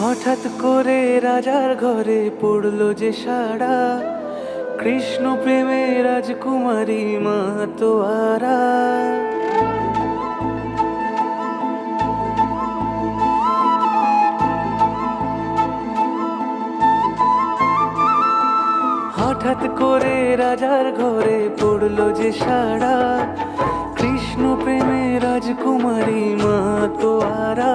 হঠাৎ করে রাজার ঘরে পড়ল যে সাড়া। কৃষ্ণ প্রেমে রাজকুমারী মা তোয়ারা হঠাৎ করে রাজার ঘরে পড়ল যে সাড়া। কৃষ্ণ প্রেমে রাজকুমারী মা তোয়ারা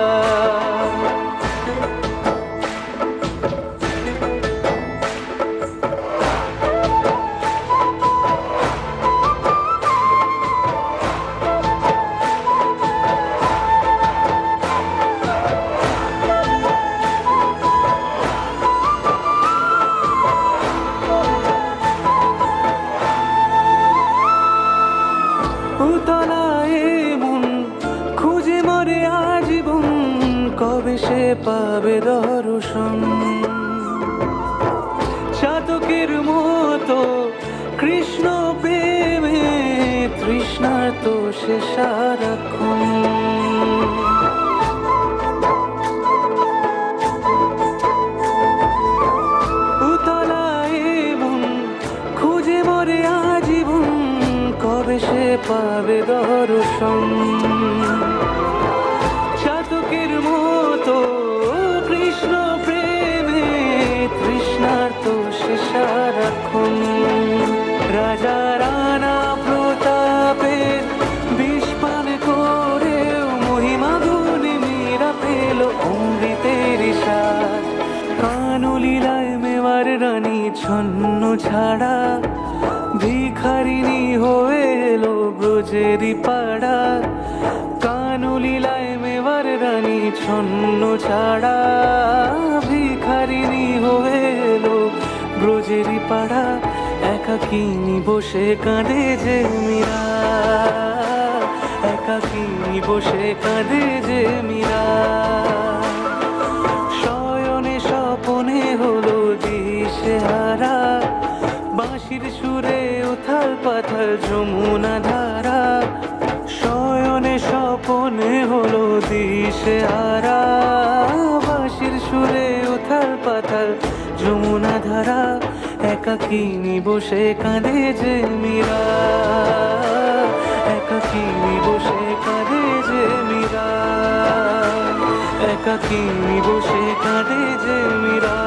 পাবে দর্শন। চাতকের মতো কৃষ্ণ প্রেমে তৃষ্ণার তো সে সারাক্ষণ। খুঁজে মরে আজীবন কবে সে পাবে দর্শন? ছন্ন ছাড়া ভিখারিনী হয়ে এলো ব্রজেরি পাড়া কানুলীলায় মেওয়ার রানী ছন্ন ছাড়া ভিখারিনী হয়ে এলো ব্রজেরি পাড়া একাকিনী বসে কাঁদে যে মীরা? একাকিনী বসে কাঁদে যে মীরা? সুরে উথাল পাথাল যমুনা ধারা, শয়নে স্বপনে হলো দিশে হারা বাঁশির সুরে উথাল পাথাল যমুনা ধারা একাকিনী বসে কাঁদে যে মীরা। একাকিনী বসে কাঁদে যে মীরা। একাকিনী বসে কাঁদে যে মীরা।